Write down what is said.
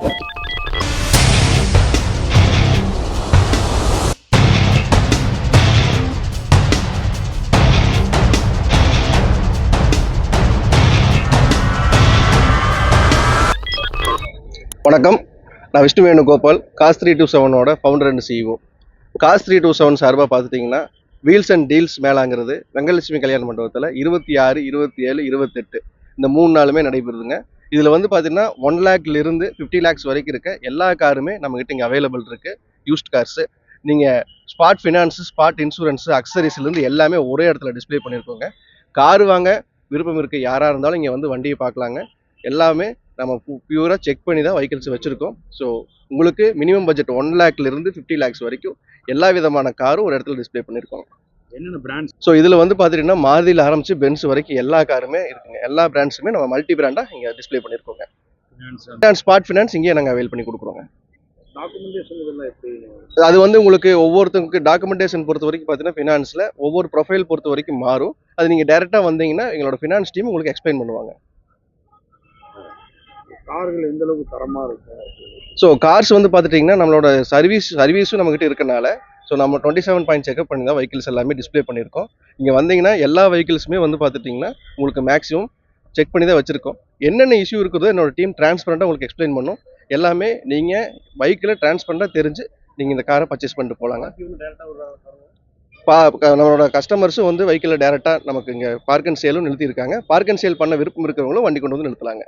வணக்கம். நான் Vishnu Venugopal cars three two செவனோட founder and CEO cars three two seven சார்பாக பார்த்துட்டிங்கன்னா வீல்ஸ் அண்ட் டீல்ஸ் மேலாங்கிறது வெங்கலட்சுமி கல்யாண மண்டபத்தில் இருபத்தி ஆறு இருபத்தி ஏழு இருபத்தெட்டு இந்த மூணு நாளுமே நடைபெறுதுங்க. இதில் வந்து பார்த்தீங்கன்னா ஒன் லேக்லேருந்து ஃபிஃப்டி லேக்ஸ் வரைக்கும் இருக்க எல்லா காருமே நம்மக்கிட்ட இங்கே அவைலபிள் இருக்குது யூஸ்ட் கார்ஸு நீங்கள் ஸ்பாட் ஃபினான்ஸு ஸ்பாட் இன்சூரன்ஸு அக்சரிஸ்லேருந்து எல்லாமே ஒரே இடத்துல டிஸ்ப்ளே பண்ணியிருக்கோங்க கார் வாங்க விருப்பம் இருக்க யாராக இருந்தாலும் இங்கே வந்து வண்டியை பார்க்கலாங்க எல்லாமே நம்ம பியூராக செக் பண்ணி தான் வெஹிக்கிள்ஸ் வச்சுருக்கோம். ஸோ உங்களுக்கு மினிமம் பட்ஜெட் ஒன் லேக்லேருந்து ஃபிஃப்டி லேக்ஸ் வரைக்கும் எல்லா விதமான காரும் ஒரு இடத்துல டிஸ்ப்ளே பண்ணியிருக்கோம் என்னென்ன பிராண்ட்ஸ் ஸோ இதில் வந்து பார்த்துட்டிங்கன்னா மாருதியில் ஆரம்பிச்சு பென்ஸ் வரைக்கும் எல்லா காருமே இருக்குங்க. எல்லா பிராண்ட்ஸுமே நம்ம மல்டி பிராண்டாக இங்கே டிஸ்ப்ளே பண்ணியிருக்கோங்க ஃபினான்ஸ் ஸ்பாட் ஃபினான்ஸ் இங்கேயே நாங்கள் அவைல் பண்ணி கொடுக்குறோங்க. டாக்குமெண்டேஷன் அது வந்து உங்களுக்கு ஒவ்வொருத்தங்களுக்கு டாக்குமெண்டேஷன் பொறுத்த வரைக்கும் பார்த்தீங்கன்னா ஃபினான்ஸில் ஒவ்வொரு ப்ரொஃபைல் பொறுத்த வரைக்கும் மாறும். அது நீங்கள் டேரெக்டாக வந்தீங்கன்னா எங்களோட ஃபினான்ஸ் டீம் உங்களுக்கு எக்ஸ்பிளைன் பண்ணுவாங்க. கார்கள் எந்த அளவுக்கு தரமா இருக்கும்? ஸோ கார்ஸ் வந்து பார்த்துட்டிங்கன்னா நம்மளோட சர்வீஸ் சர்வீஸும் நம்மகிட்ட இருக்கனால ஸோ நம்ம டுவெண்ட்டி செவன் பாயிண்ட் செக்அப் பண்ணி தான் வெஹிக்கிள்ஸ் எல்லாமே டிஸ்பிளே பண்ணியிருக்கோம். இங்கே வந்தீங்கன்னா எல்லா வெஹிக்கிள்ஸுமே வந்து பார்த்துட்டிங்கன்னா உங்களுக்கு மேக்ஸிமம் செக் பண்ணி தான் வச்சுருக்கோம். என்னென்ன இஷ்யூ இருக்குதோ என்னோட டீம் டிரான்ஸ்பரண்ட்டாக உங்களுக்கு எக்ஸ்பிளைன் பண்ணும். எல்லாமே நீங்கள் பைக்கில் டிரான்ஸ்பரண்ட்டாக தெரிஞ்சு நீங்கள் இந்த காரை பர்ச்சேஸ் பண்ணிட்டு போகலாங்க பா நம்மளோட கஸ்டமர்ஸும் வந்து வெஹிக்கிளில் டேரெக்டாக நமக்கு இங்கே பார்க் அண்ட் சேலும் நிறுத்தியிருக்காங்க. பார்க் அண்ட் சேல் பண்ண விருப்பம் இருக்கிறவங்களும் வண்டி கொண்டு வந்து நிறுத்தலாங்க.